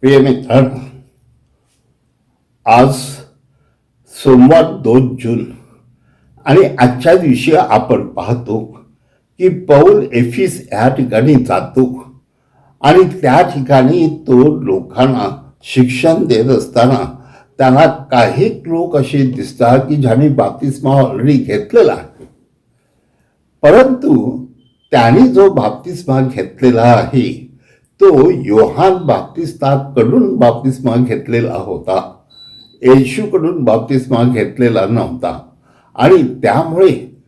प्रिय मित्र आज सोमवार दोन जून आणि आजच्या दिवशी आपण पाहतो की पौल एफिस या ठिकाणी जातो आणि त्या ठिकाणी तो लोकांना शिक्षण देत असताना त्यांना काही लोक असे दिसतात की ज्यांनी बाप्तिस्मा ऑलरेडी घेतलेला आहे. परंतु त्यांनी जो बाप्तिस्मा घेतलेला आहे तो योहान बाप्तिस्ताकडून बाप्तिस्मा घेतलेला होता. येशूकडून बाप्तिस्मा घेतलेला नव्हता. आणि त्यामुळे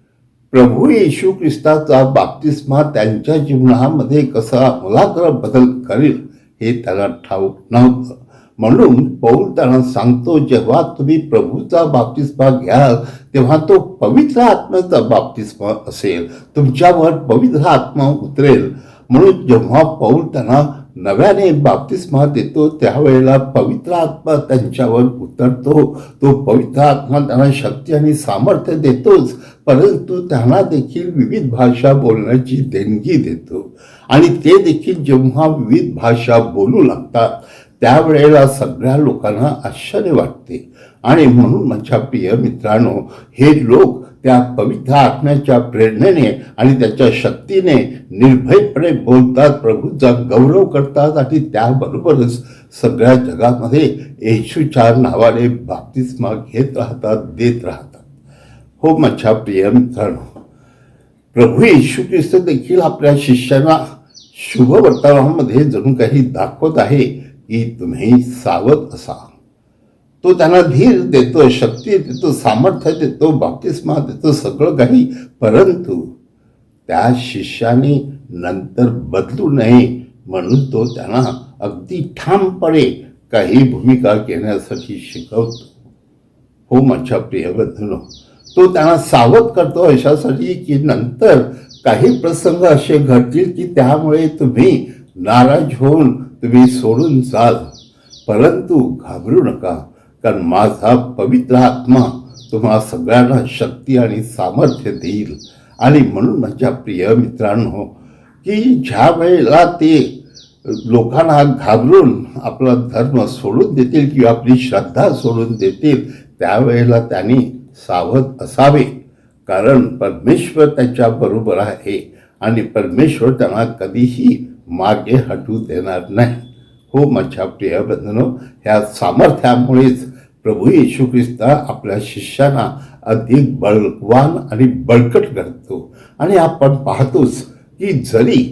प्रभू येशू ख्रिस्ताचा बाप्तिस्मा त्यांच्या जीवनामध्ये कसा अमलाग्र बदल करेल हे त्याला ठाऊक नव्हतं. म्हणून पौल त्यांना सांगतो जेव्हा तुम्ही प्रभूचा बाप्तिस्मा घ्याल तेव्हा तो पवित्र आत्म्याचा बाप्तिस्मा असेल. तुमच्यावर पवित्र आत्मा उतरेल. म्हणून जेव्हा पौल त्यांना नव्याने बाप्तिस्मा देतो त्यावेळेला पवित्र आत्मा त्यांच्यावर उतरतो. तो पवित्र आत्मा त्यांना शक्ती आणि सामर्थ्य देतोच परंतु त्यांना देखील विविध भाषा बोलण्याची देणगी देतो. आणि ते देखील जेव्हा विविध भाषा बोलू लागतात त्यावेळेला सगळ्या लोकांना आश्चर्य वाटते. आणि म्हणून माझ्या प्रिय मित्रांनो हे लोक त्या पवित्र आत्म्याच्या प्रेरणेने आणि त्याच्या शक्तीने निर्भयपणे बोलतात प्रभूचा गौरव करतात आणि त्याबरोबरच सगळ्या जगामध्ये येशूच्या नावाने बाप्तिस्मा घेत राहतात देत राहतात. हो माझ्या प्रिय मित्रांनो प्रभू येशू ख्रिस्त देखील आपल्या शिष्यांना शुभ वर्तमानामध्ये जणू काही दाखवत आहे की तुम्ही सावध असा तो त्यांना धीर देतो शक्ती देतो सामर्थ्य देतो बाप्तिस्मा देतो सगळं काही. परंतु त्या शिष्याने नंतर बदलू नये म्हणून तो त्यांना अगदी ठामपणे काही भूमिका घेण्यासाठी शिकवतो. हो माझ्या प्रिय तो त्यांना सावध करतो अशासाठी की नंतर काही प्रसंग असे घडतील की त्यामुळे तुम्ही नाराज होऊन तुम्ही सोडून जाल. परंतु घाबरू नका. कारण माझा पवित्र आत्मा तुम्हा सगळ्यांना शक्ती आणि सामर्थ्य देईल. आणि म्हणून माझ्या प्रिय मित्रांनो की ज्या वेळेला ते लोकांना घाबरून आपला धर्म सोडून देतील किंवा आपली श्रद्धा सोडून देतील त्यावेळेला त्यांनी सावध असावे. कारण परमेश्वर त्याच्या बरोबर आहे आणि परमेश्वर त्यांना कधीही मागे हटू देणार नाही. हो माझ्या प्रिय बंधनो ह्या सामर्थ्यामुळेच प्रभू येशू ख्रिस्त आपल्या शिष्यांना अधिक बळवान आणि बळकट करतो. आणि आपण पाहतोच की जरी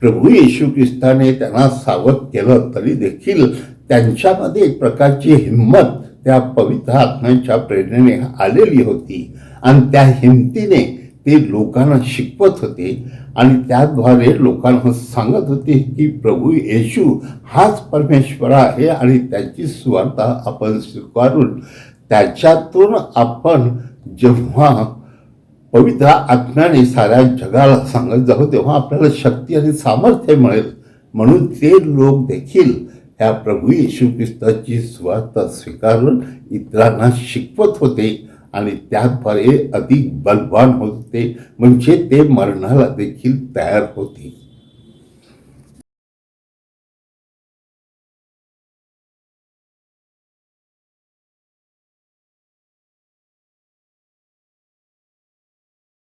प्रभू येशू ख्रिस्ताने त्यांना सावध केलं तरी देखील त्यांच्यामध्ये एक प्रकारची हिंमत त्या पवित्र आत्म्यांच्या प्रेरणेने आलेली होती. आणि त्या हिमतीने ते लोकांना शिकवत होते आणि त्याद्वारे लोकांना सांगत होते की प्रभू येशू हाच परमेश्वर आहे आणि त्याची स्वार्थ आपण स्वीकारून त्याच्यातून आपण जेव्हा पवित्र आत्म्याने साऱ्या जगाला सांगत जाऊ तेव्हा आपल्याला शक्ती आणि सामर्थ्य मिळेल. म्हणून ते लोक देखील ह्या प्रभू येशू ख्रिस्ताची स्वार्थ स्वीकारून इतरांना शिकवत होते. आणि त्याद्वारे अधिक बलवान होते. म्हणजे ते मरणाला देखील तयार होते.